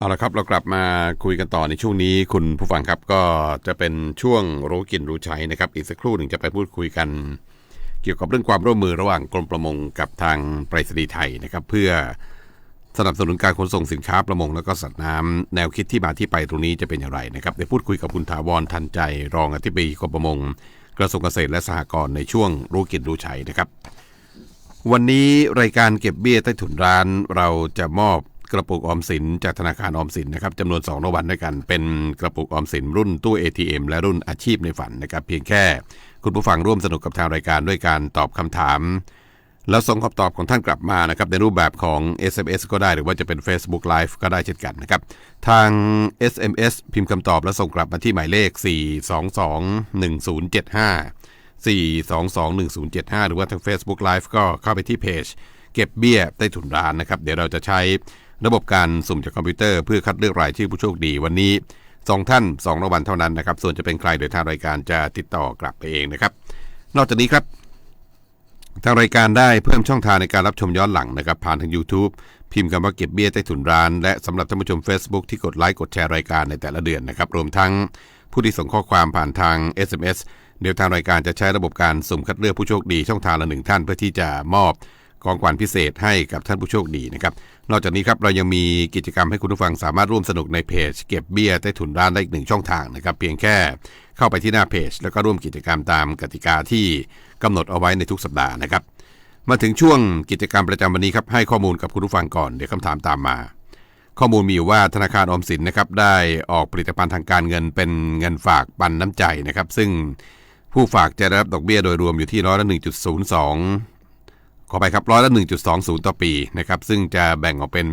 เอาละครับเรากลับมาคุยกันต่อในช่วงนี้ คุณผู้ฟังครับก็จะเป็นช่วงรู้กินรู้ใช้นะครับอีกสักครู่หนึ่งจะไปพูดคุยกัน เกี่ยวกับเรื่องความร่วมมือระหว่างกรมประมงกับทางไปรษณีย์ไทยนะครับ เพื่อสนับสนุนการขนส่งสินค้าประมง แล้วก็สัตว์น้ำแนวคิดที่มาที่ไปตรงนี้จะเป็นอย่างไรนะครับเดี๋ยวพูดคุยกับคุณถาวรทันใจรองอธิบดีกรมประมง กระทรวงเกษตรและสหกรณ์ในช่วงรู้กินรู้ใช้นะครับ วันนี้รายการเก็บเบี้ยใต้ถุนร้านเราจะมอบ กระปุกออมสินจากธนาคารออมสินนะครับจำนวน2รางวัลด้วยกัน เป็นกระปุกออมสินรุ่นตู้ ATM และรุ่นอาชีพในฝันนะครับเพียงแค่ คุณผู้ฟังร่วมสนุกกับทางรายการด้วยการตอบคำถาม แล้วส่งคำตอบของท่านกลับมานะครับในรูปแบบของ SMS ก็ได้หรือว่าจะเป็น Facebook Live ก็ได้เช่นกันนะครับทาง SMS พิมพ์คำตอบแล้วส่งกลับมาที่หมายเลข 4221075 4221075 หรือว่าทาง Facebook Live ก็เข้าไปที่เพจ เก็บเบี้ยใต้ถุนร้านนะครับ เดี๋ยวเราจะใช้ ระบบการสุ่มจากคอมพิวเตอร์เพื่อคัดเลือกรายชื่อผู้โชคดีวันนี้สองท่าน 2รางวัลเท่านั้นนะครับ ส่วนจะเป็นใครโดยทางรายการจะติดต่อกลับไปเองนะครับ นอกจากนี้ครับ ทางรายการได้เพิ่มช่องทางในการรับชมย้อนหลังนะครับ ผ่านทาง YouTube พิมพ์คำว่าเก็บเบี้ยใต้ถุนร้าน และสำหรับท่านผู้ชม Facebook ที่กดไลค์กดแชร์รายการในแต่ละเดือนนะครับรวมทั้งผู้ที่ส่งข้อความผ่านทาง SMS เดี๋ยวทางรายการจะใช้ระบบการสุ่มคัดเลือกผู้โชคดีช่องทางละหนึ่งท่านเพื่อที่จะมอบ ของขวัญพิเศษให้กับท่านผู้โชคดีนะครับ นอกจากนี้ครับเรายังมีกิจกรรมให้คุณผู้ฟังสามารถร่วมสนุกในเพจ เก็บเบี้ยใต้ถุนร้านได้อีกหนึ่งช่องทางนะครับ เพียงแค่เข้าไปที่หน้าเพจ แล้วก็ร่วมกิจกรรมตามกติกาที่กำหนดเอาไว้ในทุกสัปดาห์นะครับ มาถึงช่วงกิจกรรมประจำวันนี้ครับให้ข้อมูลกับคุณผู้ฟังก่อนเดี๋ยวคำถามตามมา ข้อมูลมีอยู่ว่าธนาคารออมสินนะครับได้ออกผลิตภัณฑ์ทางการเงินเป็นเงินฝากปันน้ำใจนะครับ ซึ่งผู้ฝากจะได้รับดอกเบี้ยโดยรวมอยู่ที่ร้อยละ1.02 ขอไปครับร้อยละ 1.20 ต่อปีนะครับซึ่งจะแบ่งออกเป็น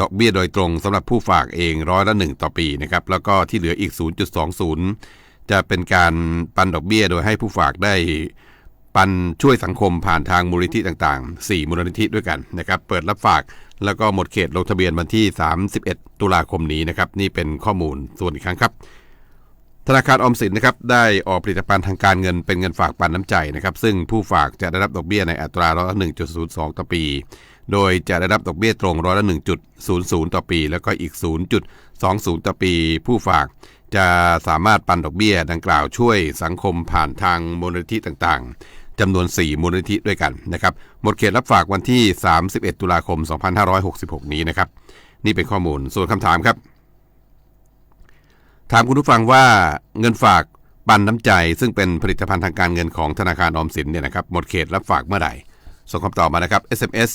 ดอกเบี้ยโดยตรงสำหรับผู้ฝากเองร้อยละ 1 ต่อปีนะครับแล้วก็ที่เหลืออีก 0.20 จะเป็นการปันดอกเบี้ยโดยให้ผู้ฝากได้ปันช่วยสังคมผ่านทางมูลนิธิต่างๆ 4 มูลนิธิด้วยกันนะครับเปิดรับฝากแล้วก็หมดเขตลงทะเบียนวันที่ 31 ตุลาคมนี้นะครับนี่เป็นข้อมูลส่วนอีกครั้งครับ ธนาคารออมสินนะครับได้ออกผลิตภัณฑ์ทางการเงินเป็นเงินฝากปันน้ำใจนะครับซึ่งผู้ฝากจะได้รับดอกเบี้ยในอัตราร้อยละ1.02 ต่อปี โดยจะได้รับดอกเบี้ยตรงร้อยละ1.00 ต่อปี แล้วก็อีก 0.20 ต่อปี ผู้ฝากจะสามารถปันดอกเบี้ยดังกล่าวช่วยสังคมผ่านทางมูลนิธิต่างๆจำนวน 4 มูลนิธิด้วยกันนะครับหมดเขตรับฝากวันที่ 31 ตุลาคม 2566 นี้นะครับนี่เป็นข้อมูลส่วนคำถามครับ ถามคุณผู้ฟังว่าเงินฝากปันน้ำใจ ซึ่งเป็นผลิตภัณฑ์ทางการเงินของธนาคารออมสินเนี่ยนะครับหมดเขตรับฝากเมื่อไหร่ส่งคำตอบมานะครับ SMS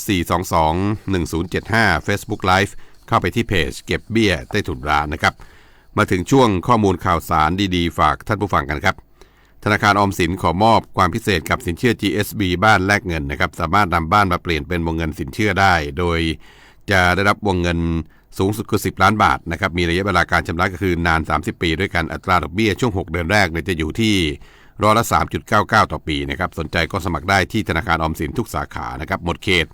422 1075 Facebook Live เข้าไปที่เพจเก็บเบี้ยใต้ถุนร้านนะครับ มาถึงช่วงข้อมูลข่าวสารดีๆ ฝากท่านผู้ฟังกันครับ ธนาคารออมสินขอมอบความพิเศษกับสินเชื่อ GSB บ้านแลกเงินนะครับ สามารถนำบ้านมาเปลี่ยนเป็นวงเงินสินเชื่อได้ โดยจะได้รับวงเงิน สูงสุดคือ 10 ล้านบาทนะครับมีระยะเวลาการชำระก็คือนาน 30 ปีด้วยกันอัตราดอกเบี้ยช่วง 6 เดือนแรกเนี่ยจะอยู่ที่ร้อยละ 3.99 ต่อปีนะครับสนใจก็สมัครได้ที่ธนาคารออมสินทุกสาขานะครับหมดเขต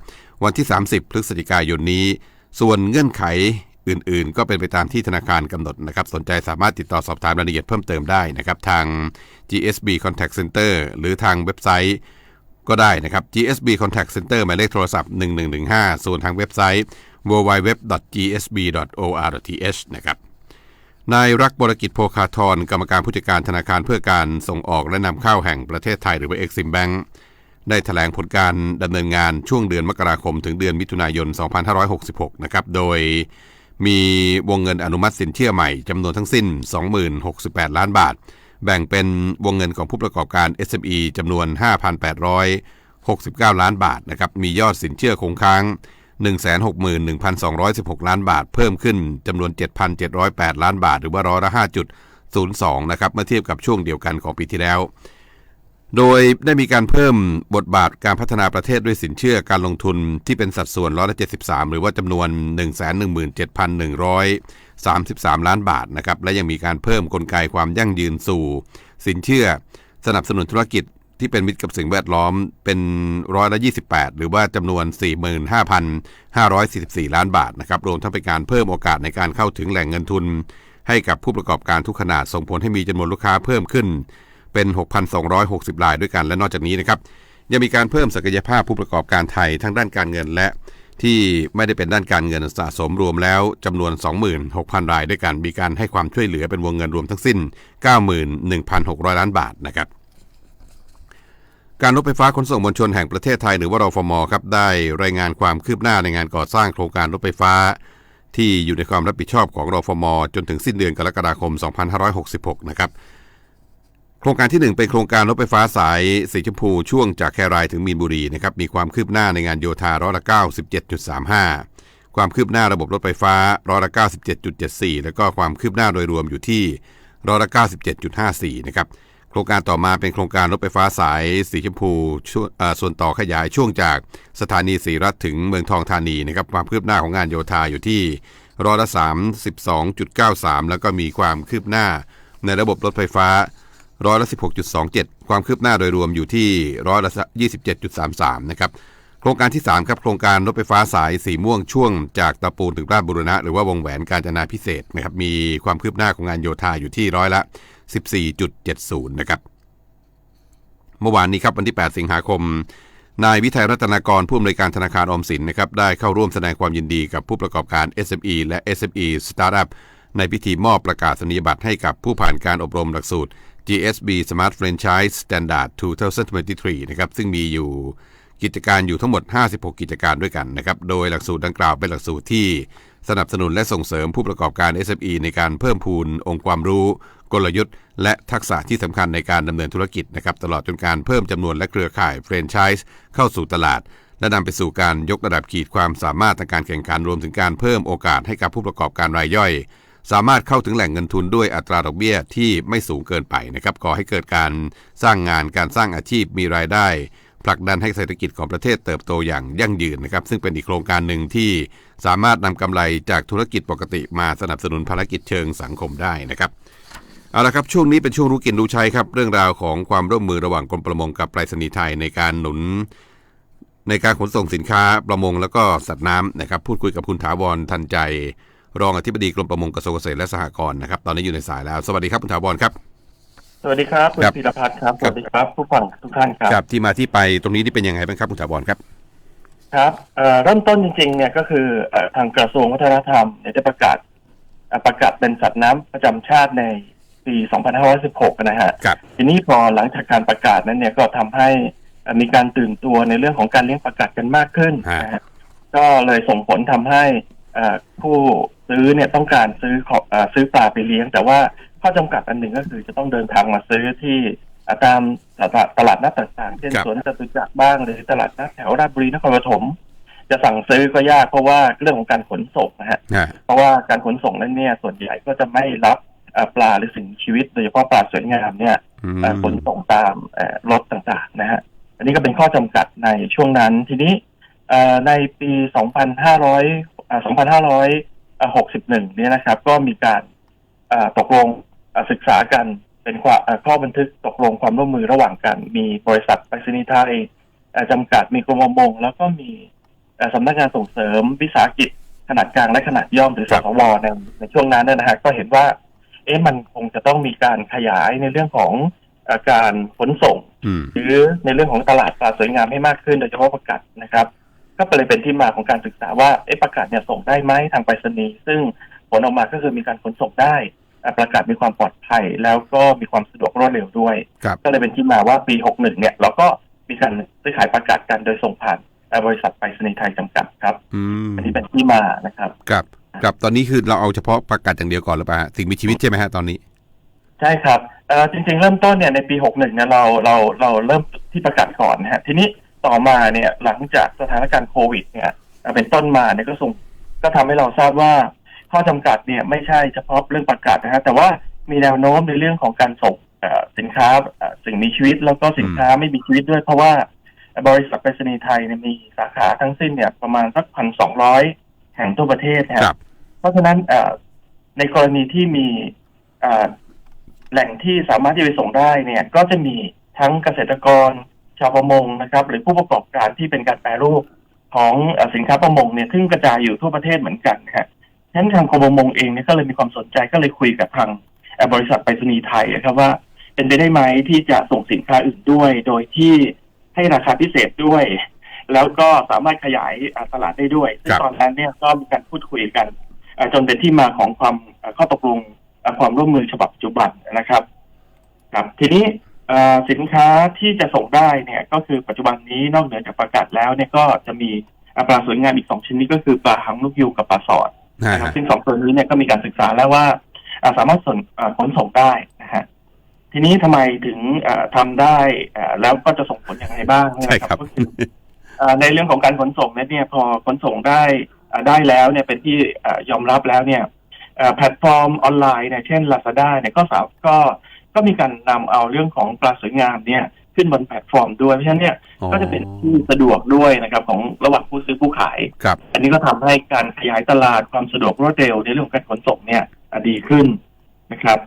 วันที่ 30 พฤศจิกายนนี้ ส่วนเงื่อนไขอื่นๆ ก็เป็นไปตามที่ธนาคารกำหนดนะครับสนใจสามารถติดต่อสอบถามรายละเอียดเพิ่มเติมได้นะครับทาง GSB Contact Center หรือทางเว็บไซต์ก็ได้นะครับ GSB Contact Center หมายเลขโทรศัพท์ 1115 ส่วนทางเว็บไซต์ www.gsb.or.th นะครับนายรักบรกิจโภคาธรกรรมการผู้จัดการธนาคารเพื่อการส่งออกและนำเข้าแห่งประเทศไทยหรือว่า Exim Bank ได้แถลงผลการดำเนินงานช่วงเดือนมกราคมถึงเดือนมิถุนายน 2566 นะครับ โดยมีวงเงินอนุมัติสินเชื่อใหม่จำนวนทั้งสิ้น 2068 ล้านบาท แบ่งเป็นวงเงินของผู้ประกอบการ SME จำนวน 5,869 ล้านบาทนะครับ มียอดสินเชื่อคงค้าง 161,216 ล้านบาท เพิ่มขึ้นจำนวน 7,708 ล้านบาท หรือว่าร้อยละ5.02 นะครับ เมื่อเทียบกับช่วงเดียวกันของปีที่แล้ว โดยได้มีการเพิ่มบทบาทการพัฒนาประเทศด้วยสินเชื่อการลงทุนที่เป็นสัดส่วนร้อยละ73 หรือว่าจำนวน 117,133 ล้านบาทนะครับ และยังมีการเพิ่มกลไกความยั่งยืนสู่ สินเชื่อสนับสนุนธุรกิจ ที่เป็นมิตรกับสิ่งแวดล้อมเป็นร้อยละ28 หรือว่าจำนวน 45,544 ล้านบาทนะครับรวมทั้งเป็นการเพิ่มโอกาสในการเข้าถึงแหล่งเงินทุน ให้กับผู้ประกอบการทุกขนาดส่งผลให้มีจำนวนลูกค้าเพิ่มขึ้น เป็น 6,260รายด้วยกันและนอกจากนี้นะครับยังมีการเพิ่มศักยภาพผู้ประกอบการไทยทั้งด้านการเงินและที่ไม่ได้เป็นด้านการเงินสะสมรวมแล้วจำนวน 26,000 รายด้วยกัน มีการให้ความช่วยเหลือเป็นวงเงินรวมทั้งสิ้น 91,600 ล้านบาทนะครับ การรถไฟฟ้าขนส่งมวลชนแห่งประเทศไทยหรือว่ารฟมครับได้รายงานความคืบหน้าในงานก่อสร้างโครงการรถไฟฟ้า ที่อยู่ในความรับผิดชอบของรฟม จนถึงสิ้นเดือนกรกฎาคม 2566 นะครับโครงการที่ 1 เป็นโครงการรถไฟฟ้าสายสีชมพูช่วงจากแครายถึงมีนบุรีนะครับมีความคืบหน้าในงานโยธาร้อยละ97.35 ความคืบหน้าระบบรถไฟฟ้าร้อยละ97.74 แล้วก็ความคืบหน้าโดยรวมอยู่ที่ร้อยละ97.54 นะครับ โครงการต่อมาเป็นโครงการรถไฟฟ้าสายสีชมพูช่วงส่วนต่อขยายช่วงจากสถานีศรีรัฐถึงเมืองทองธานีนะครับความคืบหน้าของงานโยธาอยู่ที่ร้อยละ32.93 แล้วก็มีความคืบหน้าในระบบรถไฟฟ้าร้อยละ16.27 ความคืบหน้าโดยรวมอยู่ที่ร้อยละ27.33 นะครับโครงการที่ 3 ครับ โครงการรถไฟฟ้าสายสีม่วงช่วงจากตะปูถึงราชบุรณะ หรือว่าวงแหวนการจนาพิเศษนะครับมีความคืบหน้าของงานโยธาอยู่ที่ร้อยละ 14.70 นะครับ เมื่อวานนี้ครับวันที่ 8 สิงหาคม นายวิทัยรัตนากรผู้อำนวยการธนาคารออมสินนะครับได้เข้าร่วมแสดงความยินดีกับผู้ประกอบการ SME และ SME Startup ในพิธีมอบประกาศนียบัตรให้กับผู้ผ่านการอบรมหลักสูตร GSB Smart Franchise Standard 2023 นะครับ ซึ่งมีอยู่กิจการอยู่ทั้งหมด 56 กิจการด้วยกันนะครับ โดยหลักสูตรดังกล่าวเป็นหลักสูตรที่สนับสนุนและส่งเสริมผู้ประกอบการ SME ในการเพิ่มพูนองค์ความรู้ กลยุทธ์ และทักษะที่สำคัญในการดำเนินธุรกิจนะครับตลอดจนการเพิ่มจำนวนและเครือข่ายแฟรนไชส์เข้าสู่ตลาด และนำไปสู่การยกระดับขีดความสามารถทางการแข่งขันรวมถึงการเพิ่มโอกาสให้กับผู้ประกอบการรายย่อย สามารถเข้าถึงแหล่งเงินทุนด้วยอัตราดอกเบี้ยที่ไม่สูงเกินไปนะครับก่อให้เกิดการสร้างงานการสร้างอาชีพมีรายได้ผลักดันให้เศรษฐกิจของประเทศเติบโตอย่างยั่งยืนนะครับ ซึ่งเป็นอีกโครงการหนึ่งที่สามารถนำกำไรจากธุรกิจปกติมาสนับสนุนภารกิจเชิงสังคมได้นะครับ เอาละครับช่วงนี้เป็นช่วงรู้กินรู้ใช้ครับ เรื่องราวของความร่วมมือระหว่างกรมประมงกับไปรษณีย์ไทยในการหนุน ในการขนส่งสินค้าประมงแล้วก็สัตว์น้ำนะครับ พูดคุยกับคุณถาวรทันใจ รองอธิบดีกรมประมงกระทรวงเกษตรและสหกรณ์นะครับ ตอนนี้อยู่ในสายแล้ว สวัสดีครับคุณถาวรครับสวัสดีครับคุณครับพีรพัฒน์ครับคสรับวัสดีครับผู้ฟังทุกท่านครับครับที่มาที่ไปตรงนี้นี่เป็นยังไงบ้างครับคุณถาวรครับครับเอ่อเริ่มต้นจริงๆเนี่ยก็คือเอ่อทางกระทรวงวัฒนธรรมเนี่ยได้ประกาศเอ่อประกาศเป็นสัตว์น้ำประจำชาติใน ปี 2516 นะฮะครับทีนี้พอหลังจากการประกาศนั้นเนี่ยก็ทำให้เอ่อมีการตื่นตัวในเรื่องของการเลี้ยงปลากัดกันมากขึ้นฮะนะฮะก็เลยส่งผลทำให้เอ่อผู้ซื้อเนี่ยต้องการซื้อของเอ่อซื้อปลาไปเลี้ยง แต่ว่าข้อจำกัดอันหนึ่งก็คือจะต้องเดินทางมาซื้อที่เอ่อตามตลาดตลาดนัดต่างๆ เช่นครับสวนจตุจักรบ้างหรือตลาดนัดแถวราชบุรีนครปฐมจะสั่งซื้อก็ยากเพราะว่าเรื่องของการขนส่งนะฮะฮะเพราะว่าการขนส่งนั้นเนี่ยส่วนใหญ่ก็จะไม่รับเอ่อ ปลาหรือสิ่งมีชีวิตโดยเฉพาะปลาสวยงามเนี่ยอืมเอ่อขนส่งตามเอ่อรถต่างๆนะฮะอันนี้ก็เป็นข้อจำกัดในช่วงนั้นทีนี้เอ่อในปี 2500เอ่อ2561 เนี่ยนะครับ ก็มีการเอ่อตกลงเอ่อศึกษากันเป็นความเอ่อข้อบันทึกตกลงความร่วมมือระหว่างกันมีบริษัทไปรษณีย์ไทยเอ่อจำกัดมีกรมประมง แล้วก็มีเอ่อสำนักงานส่งเสริมวิสาหกิจขนาดกลางและขนาดย่อมหรือสสวในในช่วงนั้นเนยนะฮะก็เห็นว่า เอ๊ะมันคงจะต้องมีการขยายในเรื่องของเอ่อการขนส่ง อืม หรือในเรื่องของตลาดปลาสวยงามให้มากขึ้นโดยเฉพาะประกาศนะครับ ก็เลยเป็นที่มาของการศึกษาว่าเอ๊ะประกาศเนี่ยส่งได้ไหมทางไปรษณีย์ซึ่งผลออกมาก็คือมีการขนส่งได้อะประกาศมีความปลอดภัย แล้วก็มีความสะดวกรวดเร็วด้วย ครับ ก็เลยเป็นที่มาว่าปี 61 เนี่ย เราก็มีการซื้อขายประกาศกันโดยส่งผ่านอะบริษัทไปรษณีย์ไทยจำกัดครับ อืมอันนี้เป็นที่มานะครับ ครับ ครับตอนนี้คือเราเอาเฉพาะประกาศอย่างเดียวก่อนหรือเปล่าฮะสิ่งมีชีวิตใช่ไหมฮะตอนนี้ ใช่ครับเอ่อจริง ๆ เริ่มต้นเนี่ยในปี 61เนี่ยเราเราเราเริ่มที่ประกาศก่อนนะฮะทีนี้ต่อมาเนี่ยหลังจากสถานการณ์โควิดเนี่ยเอ่อเป็นต้นมาเนี่ยก็ส่งก็ทำให้เราทราบว่า ข้อจำกัดเนี่ยไม่ใช่เฉพาะเรื่องประกาศนะฮะแต่ว่ามีแนวโน้มในเรื่องของการส่งเอ่อสินค้าเอ่อสิ่งมีชีวิตแล้วก็สินค้าไม่มีชีวิตด้วย เพราะว่าบริษัทไปรษณีย์ไทยเนี่ยมีสาขาทั้งสิ้นเนี่ยประมาณสักพันสองร้อยแห่งทั่วประเทศนะฮะครับ เพราะฉะนั้นในกรณีที่มีแหล่งที่สามารถที่ไปส่งได้เนี่ย ก็จะมีทั้งเกษตรกรชาวประมงนะครับ หรือผู้ประกอบการที่เป็นการแปรรูปของอสินค้าประมงเนี่ยซึ่งกระจายอยู่ทั่วประเทศเหมือนกันนะฮะฉะนั้นทางกรมประมงเองเนี่ยก็เลยมีความสนใจก็เลยคุยกับทางบริษัทไปรษณีย์ไทยนะครับว่า เป็นไปได้ไหมที่จะส่งสินค้าอื่นด้วย โดยที่ให้ราคาพิเศษด้วย แล้วก็สามารถขยายตลาดได้ด้วยซึ่งตอนนั้นเนี่ยก็มีการพูดคุยกัน จนเป็นที่มาของความอ่าข้อตกลงอ่าความร่วมมือฉบับปัจจุบันนะครับ ครับ ทีนี้อ่าสินค้าที่จะส่งได้เนี่ย ก็คือปัจจุบันนี้นอกเหนือจากปลากัดแล้วเนี่ยก็จะมีอ่าปลาสวยงามอีกสองชนิดก็คือปลาหางนกยูงกับปลาสอดฮะนะครับซึ่งสองตัวนี้เนี่ยก็มีการศึกษาแล้วว่าอ่าสามารถส่งอ่าขนส่งได้นะฮะทีนี้ทำไมถึงอ่าทำได้อ่าแล้วก็จะส่งผลอย่างไรบ้างเนี่ยใช่นะคครัรับบก็คืออ่าในเรื่องของการขนส่งเนี่ยเนี่ยพอขนส่งได้อ่า ได้แล้วเนี่ยเป็นที่อ่ายอมรับแล้วเนี่ยอ่าแพลตฟอร์มออนไลน์เนี่ยเช่น Lazada เนี่ยก็สามก็ก็มีการนำเอาเรื่องของปลาสวยงามเนี่ยขึ้นบนแพลตฟอร์มด้วยเพราะฉะนั้นเนี่ยอ๋อก็จะเป็นที่สะดวกด้วยนะครับของระหว่างผู้ซื้อผู้ขายครับอันนี้ก็ทำให้การขยายตลาดความสะดวกรวดเร็วในเรื่องของการขนส่งเนี่ยอะดีขึ้นนะครับ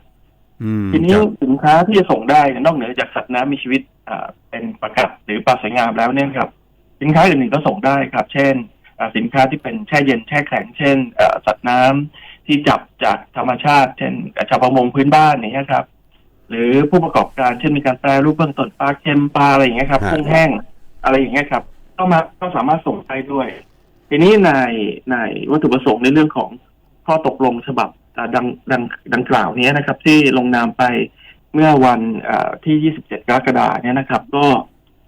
อืมทีนี้ครับสินค้าที่จะส่งได้เนี่ยนอกเหนือจากสัตว์น้ำมีชีวิตอ่าเป็นปลากัดหรือปลาสวยงามแล้วเนี่ยครับ สินค้าอื่นๆก็ส่งได้ครับ เช่นอ่า สินค้าที่เป็นแช่เย็นแช่แข็งเช่นอ่าสัตว์น้ำที่จับจากธรรมชาติ เช่นอ่าชาวประมงพื้นบ้านอย่างเงี้ยครับ หรือผู้ประกอบการเช่นมีการแปรรูปเบื้องต้นปลาเค็มปลาอะไรอย่างเงี้ยครับฮะกุ้งแห้งอะไรอย่างเงี้ยครับก็มาก็สามารถส่งได้ด้วย ทีนี้ในในวัตถุประสงค์ในเรื่องของข้อตกลงฉบับอ่าดังดังดังกล่าวนี้นะครับ ที่ลงนามไปเมื่อวันอ่าที่ 27 กรกฎาคมเนี่ยนะครับ ก็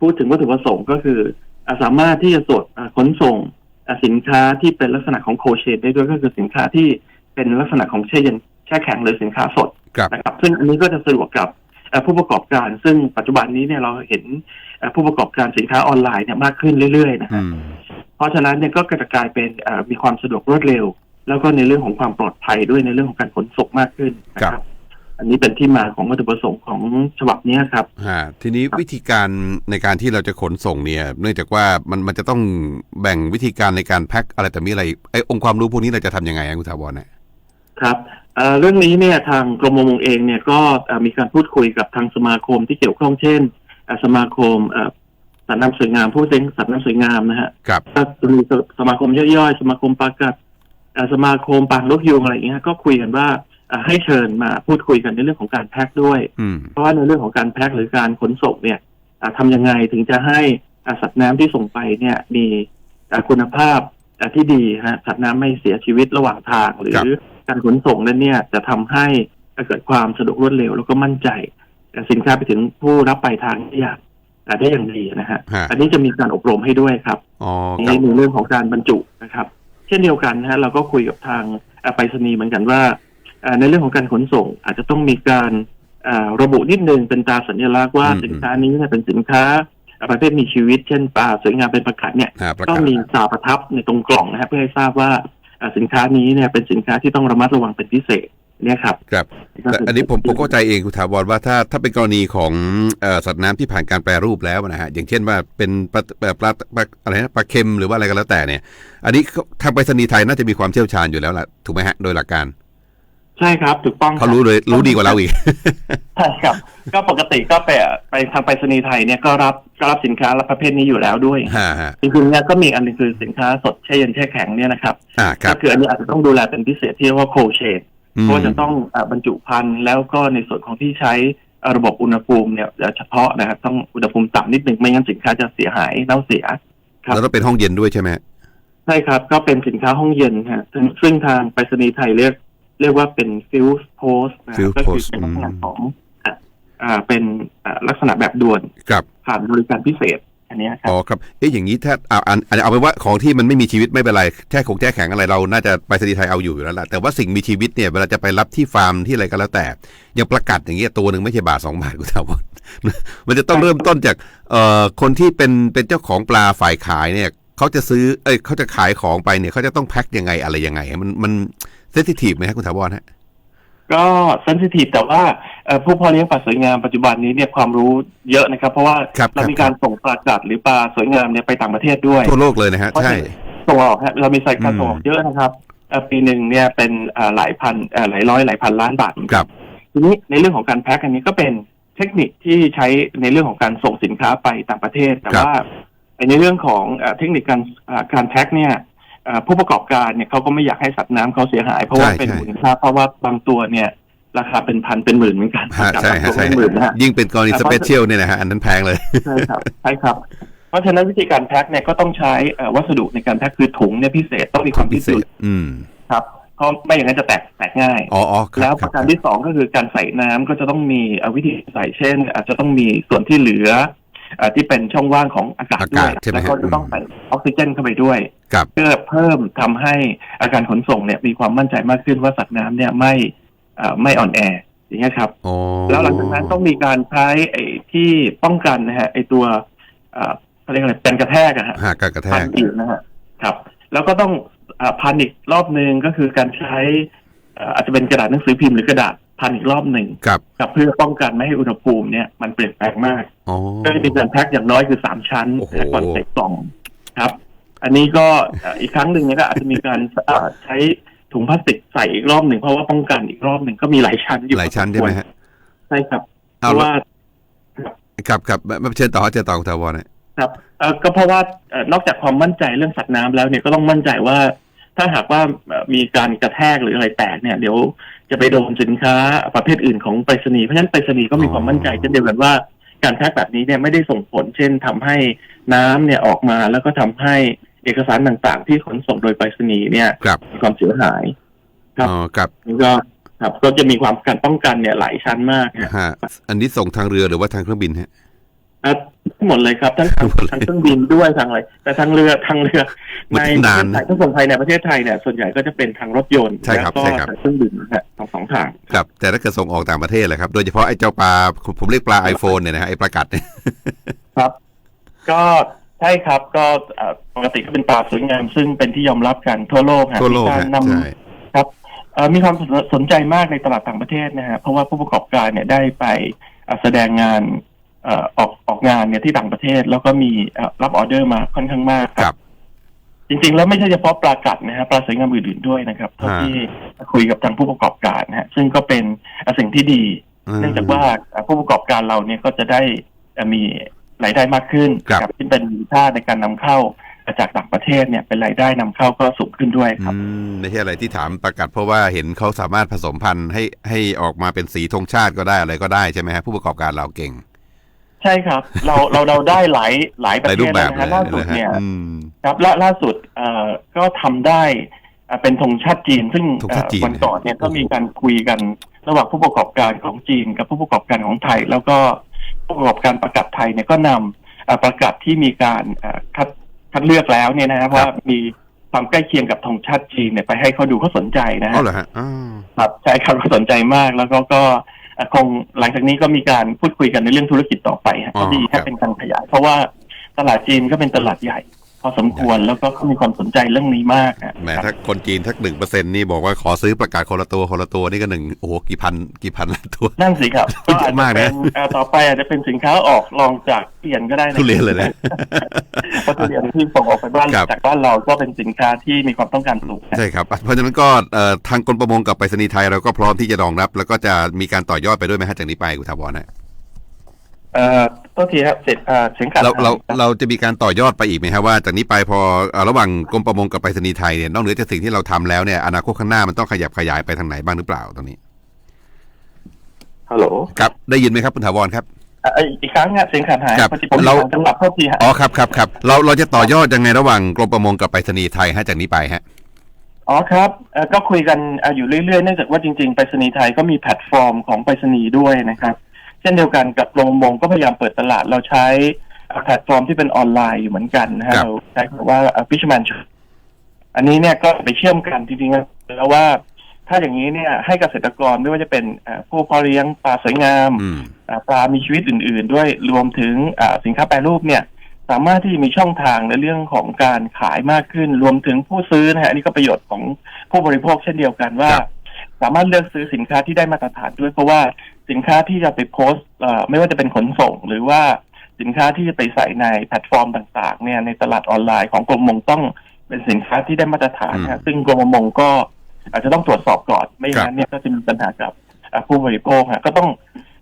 พูดถึงวัตถุประสงค์ก็คืออาสามารถที่จะตรวจอ่าขนส่งอ่า สินค้าที่เป็นลักษณะของโคเชนได้ด้วยก็คือสินค้าที่เป็นลักษณะของแช่เย็นแช่แข็งหรือสินค้าสดครับนะครับ ซึ่งอันนี้ก็จะสะดวกกับเอ่อผู้ประกอบการ ซึ่งปัจจุบันนี้เนี่ยเราเห็นเอ่อผู้ประกอบการสินค้าออนไลน์เนี่ยมากขึ้นเรื่อยๆนะอืฮะมเพราะฉะนั้นเนี่ยก็จะกลายเป็นเอ่อมีความสะดวกรวดเร็ว แล้วก็ในเรื่องของความปลอดภัยด้วยในเรื่องของการขนส่งมากขึ้นนะคครัรับบ อันนี้เป็นที่มาของวัตถุประสงค์ของฉบับเนี้ยครับฮะทีนี้วิธีการในการที่เราจะขนส่งเนี่ย เนื่องจากว่ามันมันจะต้องแบ่งวิธีการในการแพ็คอะไรแต่มีอะไรไอ้องค์ความรู้พวกนี้เราจะทำยังไงอะคุณถาวรเนี่ยครับเอ่อเรื่องนี้เนี่ยทางกรมประมงเองเนี่ยก็เอ่อมีการพูดคุยกับทางสมาคมที่เกี่ยวข้องเช่นเอ่อสมาคมเอ่อสัตว์น้ำสวยงามผู้เลี้ยงสัตว์น้ำสวยงามนะฮะครับก็จะมีสมาคมย่อยๆสมาคมปากัดเอ่อสมาคมปางนกยูงอะไรอย่างเงี้ยก็คุยกันว่าเอ่อ ให้เชิญมาพูดคุยกันในเรื่องของการแพ็คด้วยอืมเพราะว่าในเรื่องของการแพ็คหรือการขนส่งเนี่ยอ่าทำยังไงถึงจะให้อ่าสัตว์น้ำที่ส่งไปเนี่ยมีอ่าคุณภาพอ่าที่ดีฮะสัตว์น้ำไม่เสียชีวิตระหว่างทาง หรือครับการขนส่งนั้นเนี่ยจะทำให้เกิดความสะดวกรวดเร็วแล้วก็มั่นใจอ่าสินค้าไปถึงผู้รับปลายทางได้อย่างอ่าได้อย่างดีนะฮะฮะอันนี้จะมีการอบรมให้ด้วยครับอ๋อคในรับในเรื่องของการบรรจุนะครับ เช่นเดียวกันนะฮะเราก็คุยกับทางเอ่อไปรษณีย์เหมือนกันว่าเอ่อ ในเรื่องของการขนส่ง อาจจะต้องมีการเอ่อระบุนิดนึงเป็นตราสัญลักษณ์ว่าอืมสินค้านี้เนี่ยเป็นสินค้าเอ่อประเภทมีชีวิตเช่นปลาสวยงามเป็นประคัดเนี่ยฮะประต้อกางศมีตราประทับในตรงกล่องนะฮะเพื่อให้ทราบว่าเอ่อสินค้านี้เนี่ยเป็นสินค้าที่ต้องระมัดระวังเป็นพิเศษเนี่ยครับครับแต่อันนี้ผมผมเข้าใจเองคุณถาวรว่าถ้าถ้าเป็นกรณีของเอ่อสัตว์น้ำที่ผ่านการแปรรูปแล้วนะฮะอย่างเช่นว่าเป็นปลาปลาปลาปลาอะไรนะปลาเค็มหรือว่าอะไรก็แล้วแต่เนี่ย อันนี้เขาทางไปรษณีย์ไทยน่าจะมีความเชี่ยวชาญอยู่แล้วล่ะถูกไหมฮะโดยหลักการ ใช่ครับถูกต้องคบเขารู้เลยรู้ดีกว่าเราอีก ใช่ครับ ก็ปกติก็ไปไปทางไปรษณีย์ไทยเนี่ยก็รับก็รับสินค้าประเภทนี้อยู่แล้วด้วยฮะฮะจริงๆเนี่ยก็มีอันหนึงคือสินค้าสดแช่เย็นแช่แข็งเนี่ยนะครับอ่าครัก็บ คืออันนี้อาจจะต้องดูแลเป็นพิเศษที่เรียกว่าโคเชนอืเพมราะว่าจะต้องเอ่อบรรจุภัณฑ์แล้วก็ในส่วนของที่ใช้เอ่อระบบอุณหภูมิเนี่ยเฉพาะนะครับต้องอุณหภูมิต่ำนิดหนึ่งไม่งั้นสินค้าจะเสียหายเน่าเสีย ครับ แล้วต้องเป็นห้องเย็นด้วยใช่ไหมฮะใช่ครับ ก็เป็นสินค้าห้องเย็นฮะซึ่งซึ่งทางไปรษณีย์ไทยเรียก เรียกว่าเป็นฟิลส์โพสนะ Fuse ก็คือ Post เป็นลักษณะอืมของอะอ่าเป็นอ่าลักษณะแบบด่วนครับผ่านบริการพิเศษอันเนี้ยครับอ๋อครับเอ๊ะอย่างนี้ถ้าเอาอันอันเอาเป็นว่าของที่มันไม่มีชีวิตไม่เป็นไรแช่คงแช่แข็งอะไรเราน่าจะไปรษณีย์ไทยเอาอยู่อยู่แล้วล่ะแต่ว่าสิ่งมีชีวิตเนี่ยเวลาจะไปรับที่ฟาร์มที่อะไรก็แล้วแต่อย่างประกัดอย่างเงี้ยตัวหนึ่งไม่ใช่บาทสองบาทคุณถาวรมันจะต้องเริ่มต้นจากเอ่อคนที่เป็นเป็นเจ้าของปลาฝ่ายขายเนี่ยเขาจะซื้อเอ้ยเขาจะขายของไปเนี่ยเขาจะต้องแพ็คยังไงอะไรยังไงมันมัน เซนซิทีฟไหมครับคุณถาวรฮะก็เซนซิทีฟแต่ว่าเอ่อผู้เพาะเลี้ยงปลาสวยงามปัจจุบันนี้เนี่ยความรู้เยอะนะครับ เพราะว่าครับเราครับมีการส่งปลากัดหรือปลาสวยงามเนี่ยไปต่างประเทศด้วยทั่วโลกเลยนะฮะเพราะใช่ส่งออกฮะเรามีใส่การอืมส่งออกเยอะนะครับเอ่อปีหนึ่งเนี่ยเป็นอ่าหลายพันเอ่อหลายร้อยหลายพันล้านบาทครับทีนี้ในเรื่องของการแพ็คอันนี้ก็เป็นเทคนิคที่ใช้ในเรื่องของการส่งสินค้าไปต่างประเทศ แต่ครับว่าในเรื่องของเอ่อเทคนิคการอ่าการแพ็คเนี่ยเอ่อ ผู้ประกอบการเนี่ยเขาก็ไม่อยากให้สัตว์น้ำเขาเสียหายเพราะว่าใช่เป็นใช่มูลค่าเพราะว่าบางตัวเนี่ยราคาเป็นพันเป็นหมื่นเหมือนกันฮะใช่บางฮะตัวใช่เป็นหมื่นนะฮะยิ่งเป็นกรณีสเปเชียลเนี่ยนะฮะอันนั้นแพงเลยใช่ครับใช่ครับ เพราะฉะนั้นวิธีการแพ็คเนี่ยก็ต้องใช้เอ่อวัสดุในการแพ็คคือถุงเนี่ยพิเศษต้องมีความพิพิเศเศษษอืมครับเพราะไม่อย่างนั้นจะแตกแตกง่ายอ๋ออ๋อคแล้รับวคปรับระการที่สองก็คือการใส่น้ำก็จะต้องมีเอ่อวิธีใส่เช่น อาจจะต้องมีส่วนที่เหลือเอ่อ ที่เป็นช่องว่างของอากาศอาด้กาวยศใช่ไหมแล้วฮะก็จะต้องใส่ออกซิเจนเข้าไปด้วยกับ เพื่อเพิ่มทำให้อาการขนส่งเนี่ยมีความมั่นใจมากขึ้นว่าสัตว์น้ำเนี่ยไม่เอ่อไม่อ่อนแออย่างเงี้ยครับ อ๋อแล้วหลังจากนั้นต้องมีการใช้ไอ้ที่ป้องกันนะฮะไอ้ตัวเอ่อเขาเรียกอะไรเป็นกระแทกอะฮะ หากการกระแทพักนอีกนะฮะครับ แล้วก็ต้องเออพันอีกรอบหนึ่งก็คือการใช้เอ่ออาจจะเป็นกระดาษหนังสือพิมพ์หรือกระดาษ พันอีกรอบหนึ่งกับครับเพื่อป้องกันไม่ให้อุณหภูมิเนี่ยมันเปลี่ยนแปลงมากอ๋อก็จะมีการแพ็คอย่างน้อยคือสามชั้นโอ้โหนะก่อนใส่กล่องครับ อันนี้ก็เอ่ออีกครั้งหนึ่งเนี่ยก็อาจจะมีการเอ่อใช้ถุงพลาสติกใส่อีกรอบหนึ่งเพราะว่าป้องกันอีกรอบหนึ่งก็มีหลายชั้นอยู่หลายชั้นใช่ไหมฮะใช่ครับเพเอาราะละว่าครับครับไม่เชิญต่อเชิญต่อคุณถาวรนะครับเอ่อก็เพราะว่าเอ่อนอกจากความมั่นใจเรื่องสัตว์น้ำแล้วเนี่ยก็ต้องมั่นใจว่า ถ้าหากว่าเอ่อมีการกระแทกหรืออะไรแตกเนี่ยเดี๋ยวจะไปโดนสินค้าประเภทอื่นของไปรษณีย์เพราะฉะนั้นไปรษณีย์ก็มีความมั่นใจเช่นเดียวกันว่าการแพ็คแบบนี้เนี่ยไม่ได้ส่งผล เช่นทำให้น้ำเนี่ยออกมาแล้วก็ทำให้เอกสารต่างๆ ที่ขนส่งโดยไปรษณีย์เนี่ยครับมีความเสียหาย ครับอ๋อครับนี่ก็ครับก็จะมีความการป้องกันเนี่ยหลายชั้นมากนะฮะอันนี้ส่งทางเรือหรือว่าทางเครื่องบินฮะ อะทั้งหมดเลยครับทั้งทางทั้งหมดเลยทางเครื่องบินด้วยทางอะไรแต่ทางเรือทางเรือมันในนานประเทศไทยถ้าส่งไทยในประเทศไทยเนี่ยส่วนใหญ่ก็จะเป็นทางรถยนต์ใช่ครับแล้วก็ใช่ครับทางเครื่องบินนะฮะสองสองทางครับ แต่ถ้าเกิดส่งออกต่างประเทศแหละครับ โดยเฉพาะไอ้เจ้าปลาผมเรียกปลา iPhone เนี่ยนะฮะไอ้ปลากัดเนี่ยครับ ก็ใช่ครับก็เอ่อปกติก็เป็นปลาสวยงามซึ่งเป็นที่ยอมรับกันทั่วโลกฮะทั่วโลกมีการฮะนำใช่ครับเอ่อมีความสนใจมากในตลาดต่างประเทศนะฮะเพราะว่าผู้ประกอบการเนี่ยได้ไปเอ่อแสดงงานเอ่อออกออกงานเนี่ยที่ต่างประเทศ แล้วก็มีเอ่อรับออเดอร์มาค่อนข้างมากครับ จริงๆ แล้วไม่ใช่เฉพาะปลากัดนะฮะปลาสวยงามอื่นๆด้วยนะครับเท่าฮะที่คุยกับทางผู้ประกอบการนะฮะซึ่งก็เป็นสิ่งที่ดี เนื่องจากว่าผู้ประกอบการเราเนี่ยก็จะได้มีรายได้มากขึ้นครับที่เป็นมูลค่าในการนำเข้าจากต่างประเทศเนี่ยเป็นรายได้นำเข้าก็สูงขึ้นด้วยครับอืมไม่ใช่อะไรที่ถามประกัดเพราะว่าเห็นเขาสามารถผสมพันธุ์ให้ให้ออกมาเป็นสีธงชาติก็ได้อะไรก็ได้ใช่ไหมฮะผู้ประกอบการเราเก่ง ใช่ครับ เราเราเราได้หลายหลายประหลายเทรูศปแบแล้วบนะเลฮะยล่าสุดนะฮะเนี่ยอืมครับล่าล่าสุดเอ่อก็ทำได้อ่าเป็นธงชาติจีน ซึ่งธงชาติจีนเอ่อวันก่อนเนี่ยก็โอ้โหมีการคุยกันระหว่างผู้ประกอบการของจีน กับผู้ประกอบการของไทย แล้วก็ผู้ประกอบการประกาศไทยเนี่ยก็นำอ่าประกาศที่มีการอ่าคัดคัดเลือกแล้วเนี่ยนะครับว่ามีความใกล้เคียงกับธงชาติจีนเนี่ยไปให้เขาดูเขาสนใจนะฮะอ๋อเหรอฮะอ๋อครับใช่ครับก็สนใจมากแล้วก็ก็เอ่อ คงหลังจากนี้ก็มีการพูดคุยกันในเรื่องธุรกิจต่อไปฮะอ๋อก็ดีครัถ้าบเป็นการขยาย เพราะว่าตลาดจีนก็เป็นตลาดใหญ่ พอสมควรแล้วก็เขามีความสนใจเรื่องนี้มากอะแหมครับถ้าคนจีนทักหนึ่งเปอร์เซ็นนี่บอกว่าขอซื้อประกาศคนละตัวคนละตัวนี่ก็หนึ่งโอ้โหกี่พันกี่พันละตัว นั่นสิครับเยอะมากนะอจจเป็เอ่อต่อไปอาจจะเป็นสินค้าออกรองจากทุเรียนก็ได้นะทุเรียนเลยนะเพราะทุเรียนที่ส่งออกไปบ้านครับจากบ้านเราก็เป็นสินค้าที่มีความต้องการสูงนะใช่ครับ เพราะฉะนั้นก็เอ่อทางกรมประมงกับไปรษณีย์ไทยเราก็พร้อมที่จะรองรับ แล้วก็จะมีการต่อยอดไปด้วยไหมฮะจากนี้ไปคุณถาวรนะ เอ่อตัวทีครับเสร็จเอ่อเสียงขาดเราเราหายเราจะมีการต่อยอดไปอีกไหมฮะว่าจากนี้ไปพอเอ่อระหว่างกรมประมงกับไปรษณีย์ไทยเนี่ยนอกเหนือจากสิ่งที่เราทำแล้วเนี่ยอนาคตข้างหน้ามันต้องขยับขยายไปทางไหนบ้างหรือเปล่าตรงนี้ฮัลโหลครับได้ยินไหมครับคุณถาวรครับเอ่ออีกครั้งฮะเสียงขาดหายครับพอดีผมเรา จังหวะโทษทีฮะ อ๋อครับครับครับเราเราจะต่อยอดยังไงระหว่างกรมประมงกับไปรษณีย์ไทยฮะจากนี้ไปฮะ อ๋อครับเอ่อก็คุยกันเอ่ออยู่เรื่อยๆเนื่องจากว่าจริงๆไปรษณีย์ไทยก็มีแพลตฟอร์มของไปรษณีย์ด้วยนะครับ เช่นเดียวกันกับกรมประมงก็พยายามเปิดตลาดเราใช้เอ่อแพลตฟอร์มที่เป็นออนไลน์อยู่เหมือนกันนะฮะครับเราใช้คำว่าฟิชแมนอันนี้เนี่ยก็ไปเชื่อมกันจริงๆแล้วว่าถ้าอย่างนี้เนี่ยให้เกษตรกรไม่ว่าจะเป็นเอ่อผู้เพาะเลี้ยงปลาสวยงามอืมอ่าปลามีชีวิตอื่น ๆ ด้วยรวมถึงอ่าสินค้าแปรรูปเนี่ย สามารถที่จะมีช่องทางในเรื่องของการขายมากขึ้น รวมถึงผู้ซื้อนะฮะอันนี้ก็ประโยชน์ของผู้บริโภคเช่นเดียวกันว่าครับ สามารถเลือกซื้อสินค้าที่ได้มาตรฐานด้วยเพราะว่าสินค้าที่จะไปโพสต์เอ่อไม่ว่าจะเป็นขนส่ง หรือว่าสินค้าที่จะไปใส่ในแพลตฟอร์มต่าง ๆ เนี่ยในตลาดออนไลน์ของกรมประมงต้องเป็นสินค้าที่ได้มาตรฐานนะฮะซึ่งกรมประมงก็อาจจะต้องตรวจสอบก่อนไม่อย่างนั้นเนี่ยก็จะมีปัญหากับอ่าผู้บริโภคฮะก็ต้อง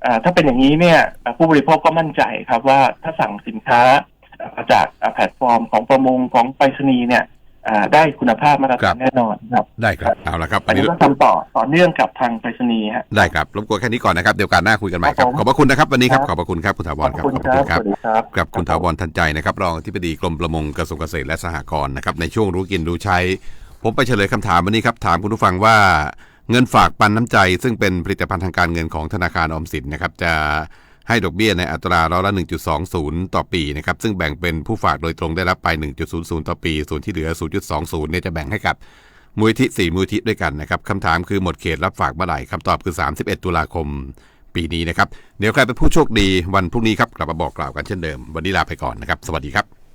อ่าถ้าเป็นอย่างนี้เนี่ยอ่าผู้บริโภคก็มั่นใจครับว่าถ้าสั่งสินค้าอ่ามาจากอ่าแพลตฟอร์มของประมงของไปรษณีย์เนี่ยอ่า ได้คุณภาพมาตรครัฐานบแน่นอนครับ ได้ครับ เอาละครับ อัอันนนี้นี้ก็ทำต่อต่อเนื่องกับทางไปรษณีย์ฮะ ได้ครับ รบกวนแค่นี้ก่อนนะครับ เดี๋ยวการหน้าคุยกันใหม่ครับ ครับผม ขอบพระคุณนะครับ วันนี้ครับคขรับอบพระคุณครับ คุณถาวรครับ ขอบคุณครับสวัสดีครับครับคุณถาวรทันใจนะครับรองอธิบดีกรมประมงกระทรวงเกษตรและสหกรณ์นะครับในช่วงรู้กินรู้ใช้ ผมไปเฉลยคำถามวันนี้ครับถามคุณผู้ฟังว่าเงินฝากปันน้ำใจ ซึ่งเป็นผลิตภัณฑ์ทางการเงินของธนาคารออมสินนะครับจะ ให้ดอกเบี้ยในอัตราร้อยละ 1.20 ต่อปีนะครับซึ่งแบ่งเป็นผู้ฝากโดยตรงได้รับไป 1.00 ต่อปี ส่วนที่เหลือ 0.20 เนี่ยจะแบ่งให้กับมูลที่ 4 มูลที่ด้วยกันนะครับคำถามคือหมดเขตรับฝากเมื่อไหร่คำตอบคือ 31 ตุลาคมปีนี้นะครับ เดี๋ยวใครเป็นผู้โชคดีวันพรุ่งนี้ครับ กลับมาบอกกล่าวกันเช่นเดิม วันนี้ลาไปก่อนนะครับ สวัสดีครับ